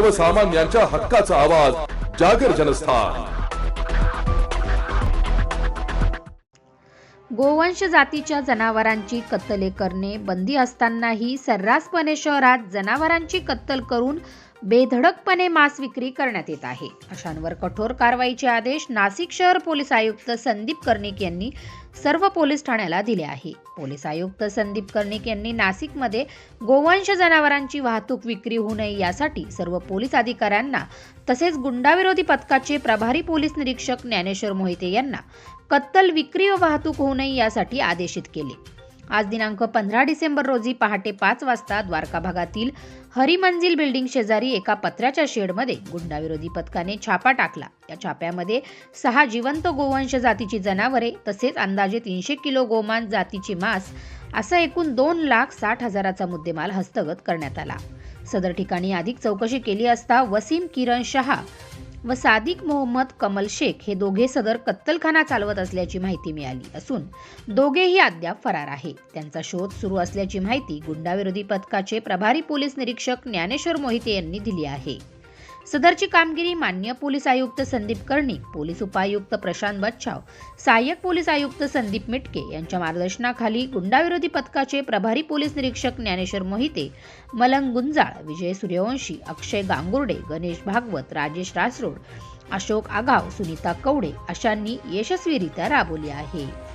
सर्वसामान्यांच्या हक्काचा आवाज जागर जनस्थान. गोवंश जातीच्या जनावरांची कत्तले करणे बंदी असतानाही सर्रासपणे शहरात जनावरांची कत्तल करून बेधडकपणे मांस विक्री करण्यात येत आहे. अशांवर कठोर कारवाईचे आदेश नाशिक शहर पोलीस आयुक्त संदीप कर्णिक यांनी सर्व पोलीस ठाण्याला दिले आहे. पोलीस आयुक्त संदीप कर्णिक यांनी नाशिकमध्ये गोवंश जनावरांची वाहतूक विक्री होऊ नये यासाठी सर्व पोलीस अधिकाऱ्यांना तसेच गुंडाविरोधी पथकाचे प्रभारी पोलीस निरीक्षक ज्ञानेश्वर मोहिते यांना कत्तल विक्री व वाहतूक होऊ नये यासाठी आदेशित केले. आज दिनांक पंधरा डिसेंबर रोजी पहाटे पाच वाजता द्वारका भागातील हरिमंजिल बिल्डिंग शेजारी एका पत्र्याच्या शेडमध्ये गुंडाविरोधी पथकाने छापा टाकला. या छाप्यामध्ये सहा जिवंत गोवंश जातीची जनावरे तसेच अंदाजे तीनशे किलो गोमांस जातीची मांस असा एकूण दोन लाख साठ हजाराचा मुद्देमाल हस्तगत करण्यात आला. सदर ठिकाणी अधिक चौकशी केली असता वसीम किरण शहा व सादिक मोहम्मद कमल शेख हे दोघे सदर कत्तलखाना चालवत असल्याची माहिती मिळाली असून दोघेही अद्याप फरार आहे. त्यांचा शोध सुरू असल्याची माहिती गुंडाविरोधी पथकाचे प्रभारी पोलीस निरीक्षक ज्ञानेश्वर मोहिते यांनी दिली आहे. सदरची कामगिरी मान्य पोलीस आयुक्त संदीप कर्णिक पोलीस उपायुक्त प्रशांत बच्छाव सहाय्यक पोलीस आयुक्त संदीप मिटके यांच्या मार्गदर्शनाखाली गुंडाविरोधी पथकाचे प्रभारी पोलीस निरीक्षक ज्ञानेश्वर मोहिते मलंग गुंजाळ विजय सूर्यवंशी अक्षय गांगुर्डे गणेश भागवत राजेश रासरोड अशोक आगाव सुनीता कवडे अशांनी यशस्वीरित्या राबवली आहे.